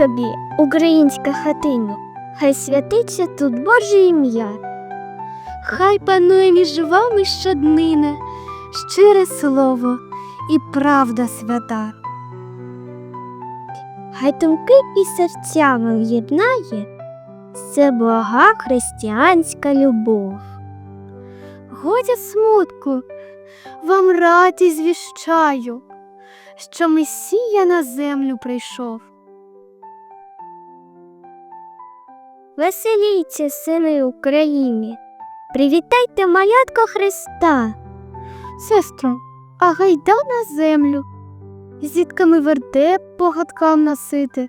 Тобі, українська хатиня, хай святиться тут Боже ім'я. Хай панує між вами щоднина, щире слово і правда свята. Хай думки і серцями в'єднає це блага християнська любов. Годі смутку, вам раді звіщаю, що Месія на землю прийшов. Веселіться, сини України, привітайте малятко Христа. Сестро, а гайда на землю, з дітками вертеп по гадкам носити,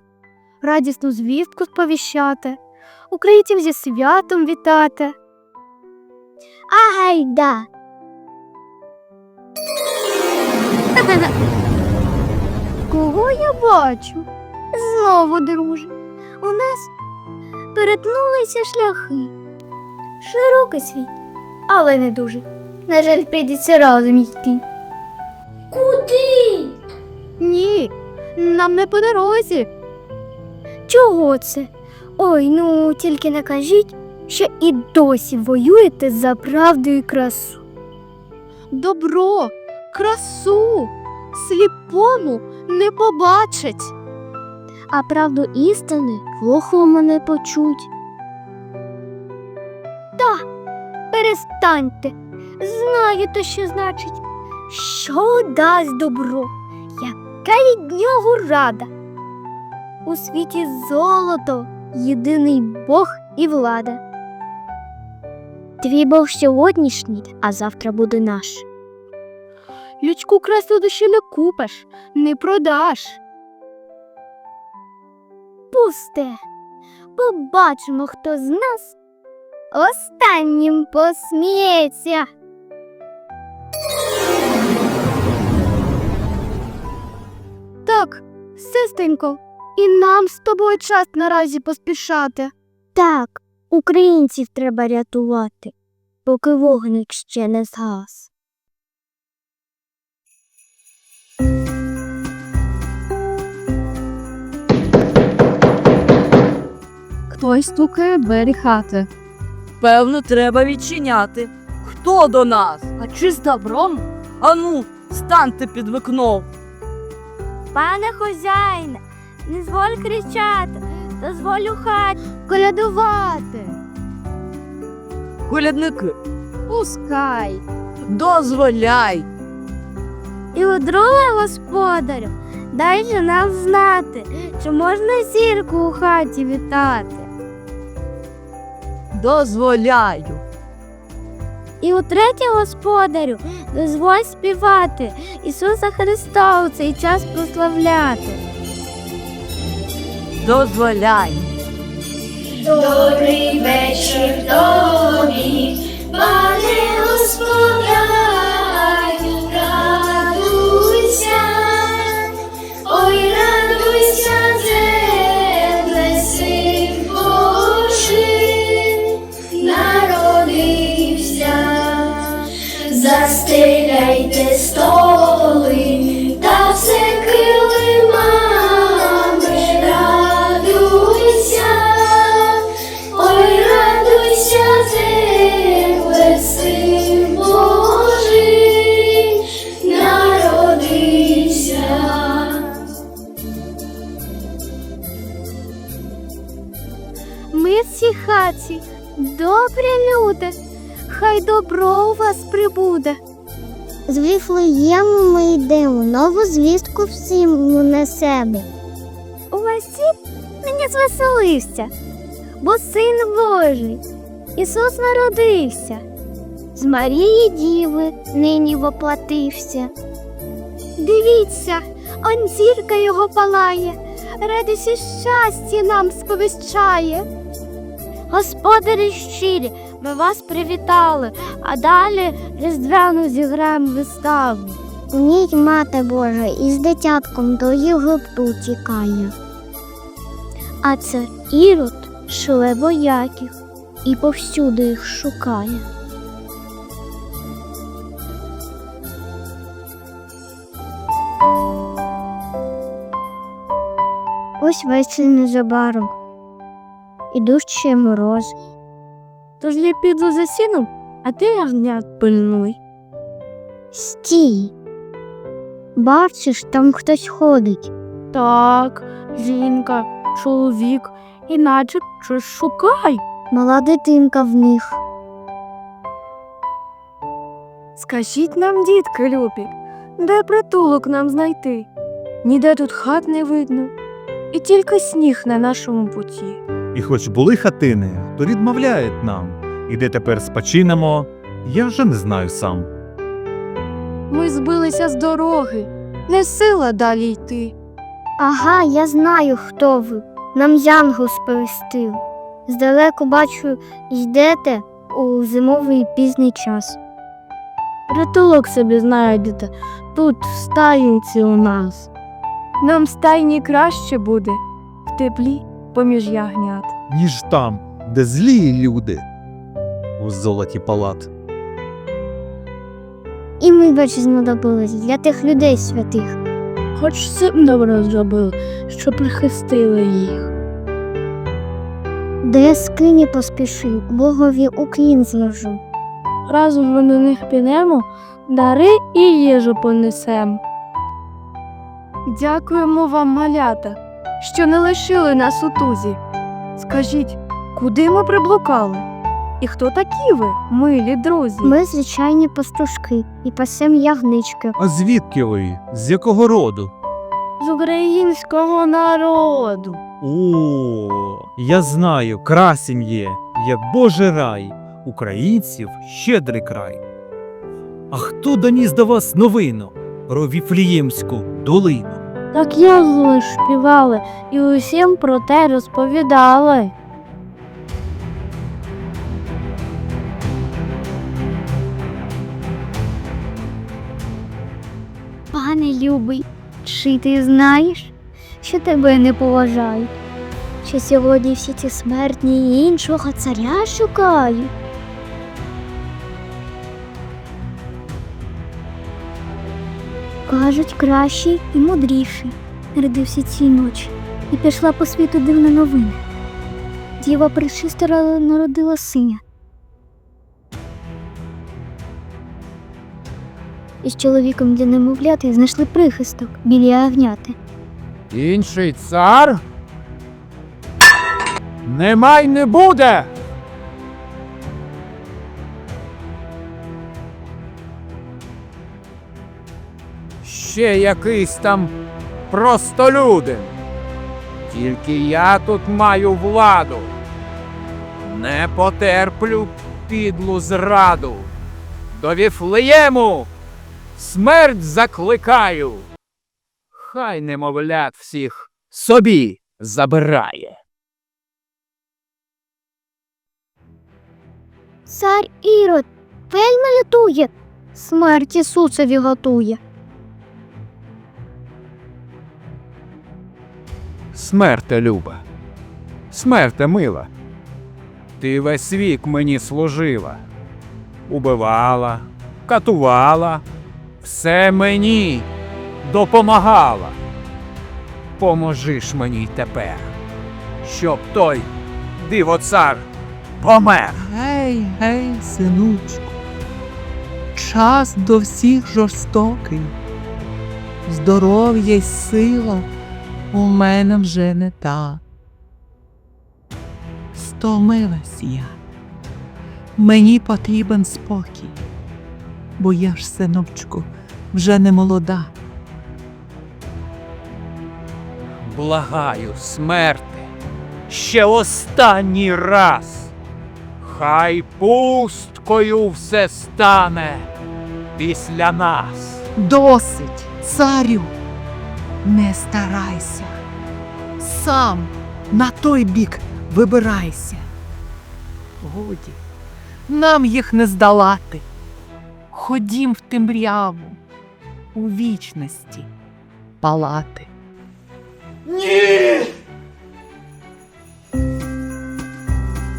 радісну звістку сповіщати, українців зі святом вітати. А гайда. Кого я бачу? Знову, друже. У нас перетнулися шляхи. Широкий світ, але не дуже. На жаль, прийдеться разом йти. Куди? Ні, нам не по дорозі. Чого це? Ой, ну тільки не кажіть, що і досі воюєте за правду і красу. Добро, красу, сліпому не побачить. А правду істини глухому не почуть. Та, перестаньте. Знаєте, що значить, що дасть добро, яка від нього рада. У світі золото, єдиний Бог і влада. Твій Бог сьогоднішній, а завтра буде наш. Людську красу душі не купиш, не продаш. Пусте, побачимо, хто з нас останнім посміється. Так, сестенько, і нам з тобою час наразі поспішати. Так, українців треба рятувати, поки вогник ще не згас. Хтось стукає двері хати. Певно, треба відчиняти. Хто до нас? А чи з добром? Ану, станьте під вікном. Пане хозяїне, не зволь кричати, дозволь у хаті колядувати. Колядники, Пускай. дозволяй. І у друге господарю, дай же нам знати, чи можна зірку у хаті вітати. Дозволяю. І у третє господарю, дозволь співати, Ісуса Христа у цей час прославляти. Дозволяй. Добрий вечір тобі, пане господарю, вас прибуде. З Віфлеєму ми йдемо, нову звістку всім несемо. У вас нині звеселився, бо син Божий, Ісус народився. З Марії Діви нині воплотився. Дивіться, он зірка його палає, радість і щастя нам сповіщає. Господарі щирі, ми вас привітали, а далі різдвяну зіграємо виставу. У ній мати Божа із дитятком до Єгипту тікає. А цар Ірод шле вояків і повсюди їх шукає. Ось вечір незабаром. І ще мороз. Тож я піду за сіном, а ти ягнят пильнуй. Стій. Бачиш, там хтось ходить. Так, жінка, чоловік, іначе щось шукай. Мала дитинка в них. Скажіть нам, дітки любі, де притулок нам знайти? Ніде тут хат не видно, і тільки сніг на нашому путі. І хоч були хатини, то відмовляють нам. І де тепер спочинемо, я вже не знаю сам. Ми збилися з дороги, не сила далі йти. Ага, я знаю, хто ви. Нам янгол сповістив. Здалеку бачу, йдете у зимовий пізній час. Притулок собі знайдете, тут в стаїнці у нас. Нам стайні краще буде, в теплі поміж ягнят. Ніж там, де злі люди у золоті палат. І ми, бач, знадобились для тих людей святих. Хоч цим добре зробили, що прихистили їх. Де скині поспішив, Богові уклін зложу. Разом ми до них підемо, дари і їжу понесем. Дякуємо вам, малята, що не лишили нас у тузі. Скажіть, куди ми приблукали? І хто такі ви, милі друзі? Ми звичайні пастушки і пасем ягнички. А звідки ви? З якого роду? з українського народу. О, я знаю, красень є, як Божий рай, українців щедрий край. А хто доніс до вас новину про Віфліємську долину? Так язли співали і усім про те розповідали. Пане любий, чи ти знаєш, що тебе не поважають? Що сьогодні всі ці смертні іншого царя шукають? Кажуть, кращий і мудріший народився цій ночі, і пішла по світу дивна новина. Діва причистера народила синя. Із чоловіком для немовляти знайшли прихисток біля ягняти. Інший цар? Немай не буде. Ще якийсь там простолюдин. Тільки я тут маю владу. Не потерплю підлу зраду. До Віфлеєму смерть закликаю. Хай немовлят всіх собі забирає. Цар Ірод вельми лютує, смерть Ісусові готує. Смерте люба, смерте мила. Ти весь вік мені служила, убивала, катувала, все мені допомагала. Поможи ж мені тепер, щоб той диво-цар помер. Гей, гей, синучку, час до всіх жорстокий. Здоров'я й сила у мене вже не та. Стомилась я. Мені потрібен спокій, бо я ж, синочку, вже не молода. Благаю, смерти, ще останній раз. Хай пусткою все стане після нас. Досить, царю, не старайся. Сам на той бік вибирайся. Годі, нам їх не здолати. Ходім в темряву, у вічності палати.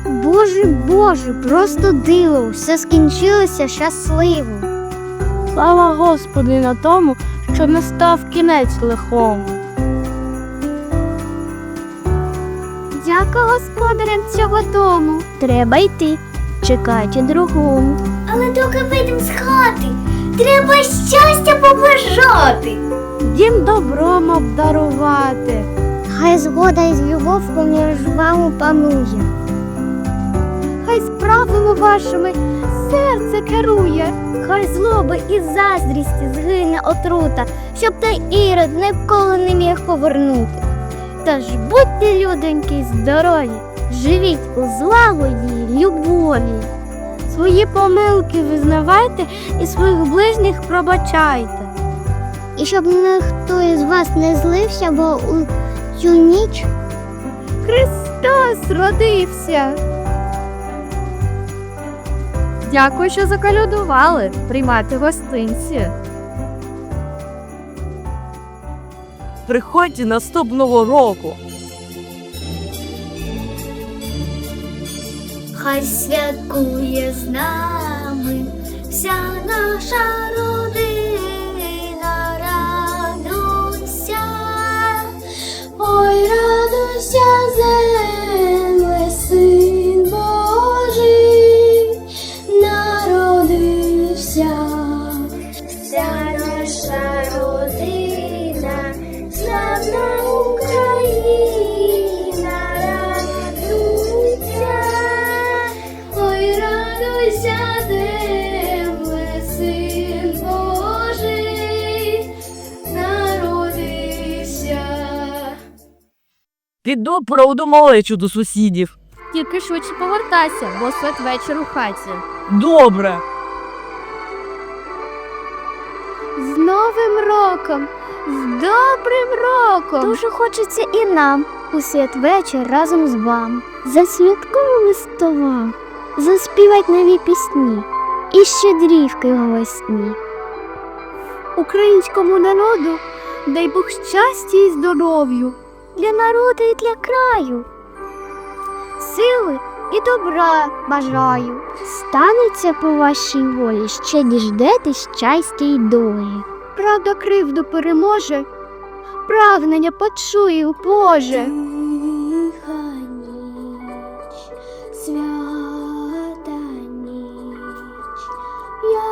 Боже, Боже, просто диво, все скінчилося щасливо. Слава Господи на тому, що настав кінець лихому. Яка господарем цього дому? Треба йти. Чекайте другому. Але доки вийдемо з хати, треба щастя побажати. Дім добром обдарувати. Хай згода і любов поміж вами панує. Вашими серце керує. Хай злоби і заздрісті згине отрута, щоб той ірод ніколи не міг повернути. Тож будьте, людоньки, здорові, живіть у злагоді й любові. Свої помилки визнавайте і своїх ближніх пробачайте. І щоб ніхто із вас не злився, бо у цю ніч Христос родився. Дякую, що заколядували приймати гостинці. Приходьте наступного року. Хай святкує з нами вся наша родина, Піду проведу малечу до сусідів. Тільки швидше повертайся, бо святвечір у хаті. Добре. з Новим роком, з добрим роком. Дуже хочеться і нам у святвечір разом з вами. Засвятковими столом, заспівать нові пісні і щедрівки голосні. Українському народу дай Бог щастя і здоров'ю. Для народу і для краю. Сили і добра бажаю. Станеться по вашій волі, ще діждетесь щастя й долі. Правда кривду переможе, прагнення почує у Боже. Тиха ніч, свята ніч, ясність